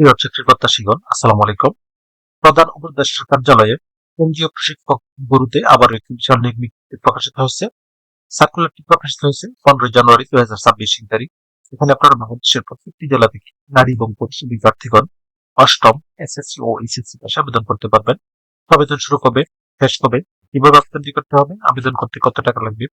প্রিয় চাকরি প্রত্যাশীগণ, আসসালামু আলাইকুম। প্রধান উপদেষ্টার কার্যালয়ে কেন্দ্রীয় প্রশিক্ষক গুরুতে আবার একটি বিশাল নিয়োগ প্রকাশিত হয়েছে। সার্কুলারটি প্রকাশিত হয়েছে পনেরোই জানুয়ারি দুই হাজার ছাব্বিশ তারিখ এখানে আপনারা বাংলাদেশের প্রত্যেকটি জেলা থেকে নারী এবং পুরুষ বিদ্যার্থীগণ অষ্টম এসএসসি ও এইচএসসি পাশে আবেদন করতে পারবেন। আবেদন শুরু কবে, শেষ কবে, কীভাবে আবেদন করতে হবে, আবেদন করতে কত টাকা লাগবে,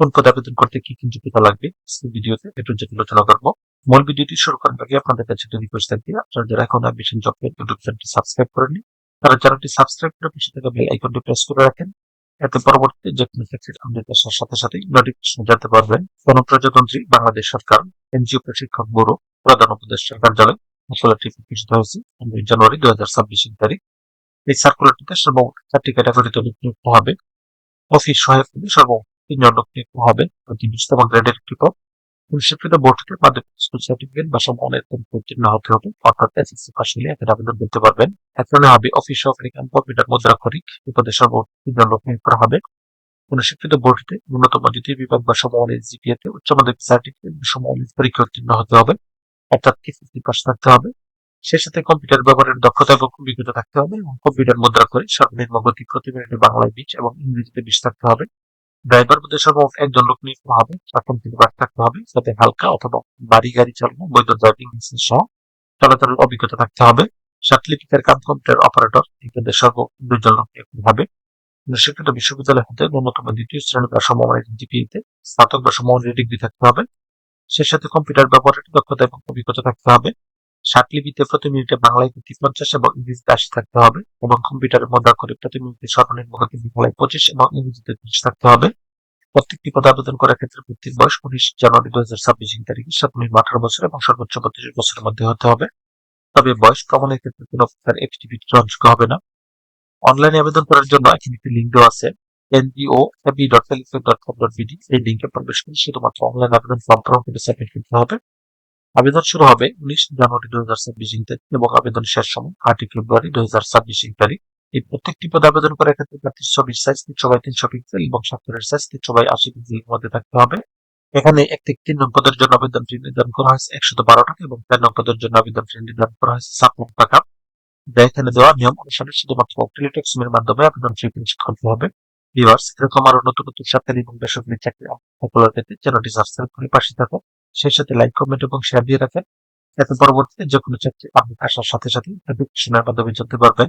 কোন পদে আবেদন করতে কি কি যোগ্যতা লাগবে ভিডিওতে একটু যে আলোচনা করব। মূল ভিডিওটি শুরু করার আগে আপনাদের কাছে একটা রিকোয়েস্ট থাকবে, আপনারা যারা এখন অ্যাম্বিশন জব ইউটিউব চ্যানেলটি সাবস্ক্রাইব করেননি, তারা চ্যানেলটি সাবস্ক্রাইব করে পাশে থাকা বেল আইকনটি প্রেস করে রাখেন। এতে পরবর্তীতে যে কোনো চাকরির আপডেট আসার সাথে সাথে নোটিফিকেশন জানতে পারবেন। গণপ্রজাতন্ত্রী বাংলাদেশ সরকার, এনজিও প্রশিক্ষক ব্যুরো, প্রধান উপদেষ্টার কার্যালয় সার্কুলারটি প্রকাশিত হয়েছে পনেরোই জানুয়ারি দুই হাজার ছাব্বিশ তারিখ। এই সার্কুলারটিতে সর্বমোট চারটি ক্যাটাগরিতে নিযুক্ত হবে। অফিস সহায়ক পদে সর্বমোট তিনজন লোক নিযুক্ত হবে। প্রতি বিশতম গ্রেডের একটি পদ। পরিষেবিত বোর্ড থেকে মাধ্যমিক স্কুল সার্টিফিকেট বা সমানের উত্তীর্ণ হতে হবে। অর্থাৎ এসএসসি পাস হলে এখানে আবেদন করতে পারবেন। এখানে হবে অফিস সহকারী কাম কম্পিউটার মুদ্রাক্ষরিক এই পদে সর্বমোট তিনজন লোক নিয়োগ করা হবে। কোন শিক্ষিত বোর্ডটিতে ন্যূনতম দ্বিতীয় বিভাগ বা সমমানের জিপিএতে উচ্চ মাধ্যমিক সার্টিফিকেট বা সমমানের পরীক্ষা উত্তীর্ণ হতে হবে। অর্থাৎ এসএসসি পাস থাকতে হবে। সে সাথে কম্পিউটার ব্যবহারের দক্ষতা এবং অভিজ্ঞতা থাকতে হবে। এবং কম্পিউটার মুদ্রা করে সর্বনিম্ন গতি প্রতি মিনিটে বাংলায় বিশ এবং ইংরেজিতে বিশ থাকতে হবে। ড্রাইভার সর্বমোট একজন লোক নিয়োগ হবে। প্রথম থেকে বাস থাকতে হবে সাথে হালকা অথবা বাড়ি গাড়ি চালানো, বৈধ ড্রাইভিং লাইসেন্স সহ চলাচলের অভিজ্ঞতা থাকতে হবে। সাতলিপিকার কাম কম্পিউটার অপারেটর এখানে সর্ব দুজন লোক নিয়োগ হবে। শিক্ষিত বিশ্ববিদ্যালয় হতে ন্যূনতম দ্বিতীয় শ্রেণি বা সমমানের জিপিএতে স্নাতক বা সমমানের ডিগ্রি থাকতে হবে। সে সাথে কম্পিউটার ব্যবহারের দক্ষতা এবং অভিজ্ঞতা থাকতে হবে। লিপিতে প্রতি মিনিটে বাংলায় প্রতি পঞ্চাশ এবং ইংরেজিতে আশি থাকতে হবে এবং কম্পিউটারের মুদ্রা করে প্রতি মিনিটে সর্বনিম্ন গতি বাংলায় পঁচিশ এবং ইংরেজিতে তিরিশ থাকতে হবে। প্রত্যেকটি পদে আবেদন করার ক্ষেত্রে ব্যক্তির বয়স উনিশ জানুয়ারি দু হাজার ছাব্বিশ তারিখে সর্বনিম্ন আঠারো বছর এবং সর্বোচ্চ বত্রিশ বছরের মধ্যে হতে হবে। তবে বয়স প্রমাণের ক্ষেত্রে কোনো প্রকার এফিডেভিট গ্রহণযোগ্য হবে না। অনলাইনে আবেদন করার জন্য এখানে একটি লিঙ্ক দেওয়া আছে। NGO AB dot dot com dot BD এই লিঙ্কে প্রবেশ করে শুধুমাত্র অনলাইন আবেদন ফর্ম পূরণ করে সাবমিট করতে হবে। আবেদন শুরু হবে উনিশ জানুয়ারি দুই হাজার ছাব্বিশ তারিখ এবং আবেদন শেষ সময় আটই ফেব্রুয়ারি দুই হাজার ছাব্বিশ তারিখ এই প্রত্যেকটি পদে আবেদন করার ক্ষেত্রে প্রার্থীর ছবির সাইজ তিনশো বাই তিনশো পিক্সেল এবং স্বাক্ষরের সাইজ তিনশো বাই আশি পিক্সেলের মধ্যে থাকতে হবে। এখানে একটি তিন নং পদের জন্য আবেদন ফি নির্ধারণ করা হয়েছে একশত বারো টাকা এবং চার নং পদের জন্য আবেদন ফি নির্ধারণ করা হয়েছে লক্ষ টাকা। এখানে দেওয়া নিয়ম অনুসারে শুধুমাত্র টেলিটেক্সমের মাধ্যমে আবেদন ফি পরিশোধ করতে হবে। ভিউয়ার্স এরকম আরও নতুন নতুন সরকারি এবং বেসরকারি চাকরি সকলের ক্ষেত্রে চ্যানেলটি সাবস্ক্রাইব করে পাশে থাকুন। সেই সাথে লাইক কমেন্ট এবং শেয়ার দিয়ে রাখেন। এতে পরবর্তীতে যে কোনো চাকরি আপনি আসার সাথে সাথে নোটিফিকেশনের মাধ্যমে জানতে পারবেন।